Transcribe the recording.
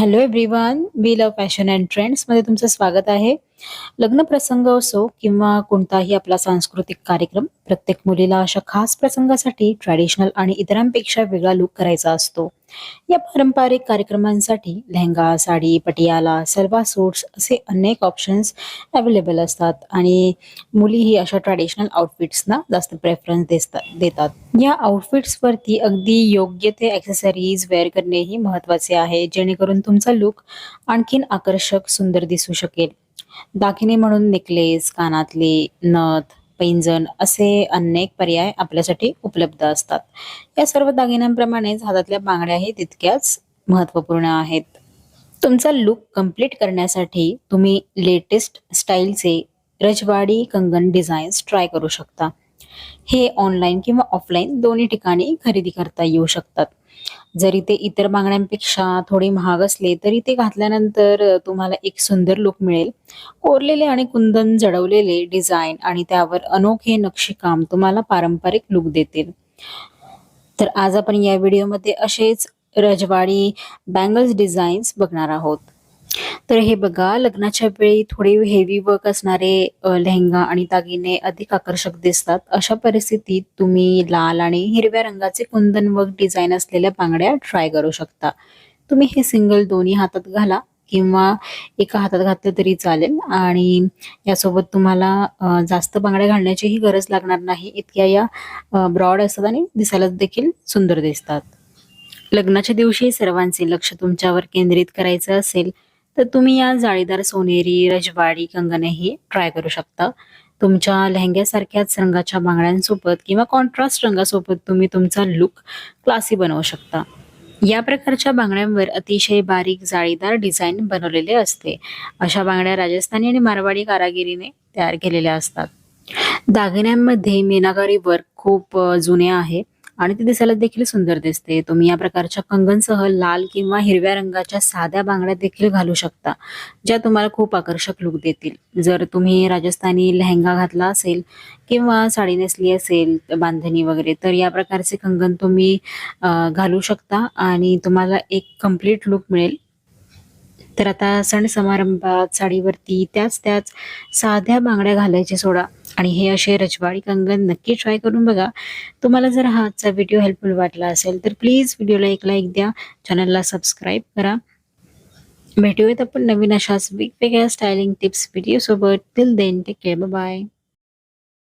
Hello everyone we love fashion and ट्रेंड्समध्ये तुमचं स्वागत आहे. लग्न प्रसंग असो किंवा कोणताही आपला सांस्कृतिक कार्यक्रम प्रत्येक मुलीला अशा खास प्रसंगासाठी ट्रॅडिशनल आणि इतरांपेक्षा वेगळा लुक करायचा असतो. या पारंपरिक कार्यक्रमांसाठी लेहंगा साडी पटियाला सलवार सूट्स असे अनेक ऑप्शन्स अवेलेबल असतात आणि मुलीही अशा ट्रॅडिशनल आउटफिट्सना जास्त प्रेफरन्स देतात देतात. या आउटफिट्सवरती अगदी योग्य ते ॲक्सेसरीज वेअर करणेही महत्त्वाचे आहे जेणेकरून तुमचा लुक आणखीन आकर्षक सुंदर दिसू शकेल. दागिने म्हणून नेकलेस कानातले नथ पैंजण असे अनेक पर्याय आपल्यासाठी उपलब्ध असतात. या सर्व दागिन्यांप्रमाणेच हातातल्या बांगड्याही तितक्याच महत्त्वपूर्ण आहेत. तुमचा लुक कंप्लीट करण्यासाठी तुम्ही लेटेस्ट स्टाईलचे रजवाडी कंगन डिझाईन्स ट्राय करू शकता. हे ऑनलाईन किंवा ऑफलाईन दोन्ही ठिकाणी खरेदी करता येऊ शकतात. जरी ते इतर बांगड्यांपेक्षा थोडे महाग असले तरी ते घातल्यानंतर तुम्हाला एक सुंदर लुक मिळेल. कोरलेले आणि कुंदन जडवलेले डिझाईन आणि त्यावर अनोखे नक्षीकाम तुम्हाला पारंपरिक लुक देतील. तर आज आपण या व्हिडिओमध्ये असेच रजवाडी बँगल्स डिझाईन्स बघणार आहोत. तर हे बघा लग्नाच्या वेळी थोडे हेवी वर्क असणारे लेहंगा आणि दागिने अधिक आकर्षक दिसतात. अशा परिस्थितीत तुम्ही लाल आणि हिरव्या रंगाचे कुंदन वर्क डिझाईन असलेल्या बांगड्या ट्राय करू शकता. तुम्ही हे सिंगल दोन्ही हातात घाला किंवा एका हातात घातलं तरी चालेल आणि यासोबत तुम्हाला जास्त बांगड्या घालण्याचीही गरज लागणार नाही. इतक्या या ब्रॉड असतात आणि दिसायला देखील सुंदर दिसतात. लग्नाच्या दिवशी सर्वांचे लक्ष तुमच्यावर केंद्रित करायचं असेल तर तुम्ही या जाळीदार सोनेरी रजवाडी कंगनही ट्राय करू शकता. तुमच्या लेहंग्यासारख्याच रंगाच्या बांगड्यांसोबत किंवा कॉन्ट्रास्ट रंगासोबत तुम्ही तुमचा लुक क्लासी बनवू शकता. या प्रकारच्या बांगड्यांवर अतिशय बारीक जाळीदार डिझाईन बनवलेले असते. अशा बांगड्या राजस्थानी आणि मारवाडी कारागिरीने तयार केलेल्या असतात. दागिन्यांमध्ये मीनाकारी वर्क खूप जुने आहे. आणि ते दिसायला देखील सुंदर दिसते. तुम्ही या प्रकारच्या कंगनसह लाल किंवा हिरव्या रंगाच्या साध्या बांगड्या देखील घालू शकता ज्या तुम्हाला खूप आकर्षक लुक देतील. जर तुम्ही राजस्थानी लेहंगा घातला असेल किंवा साडी नेसली असेल बांधणी वगैरे तर या प्रकारचे कंगन तुम्ही घालू शकता आणि तुम्हाला एक कंप्लीट लुक मिळेल. तर आता सण समारंभात साडीवरती त्याच त्याच साध्या बांगड्या घालायचे सोडा. आणि हे असे रजवाडी कंगन नक्की ट्राय करून बघा. तुम्हाला जर हा आजचा व्हिडिओ हेल्पफुल वाटला असेल तर प्लीज व्हिडिओला एक लाईक द्या. चॅनलला सबस्क्राईब करा. भेटूयात आपण नवीन अशाच वेगवेगळ्या स्टायलिंग टिप्स व्हिडिओ सोबत. Till then take care bye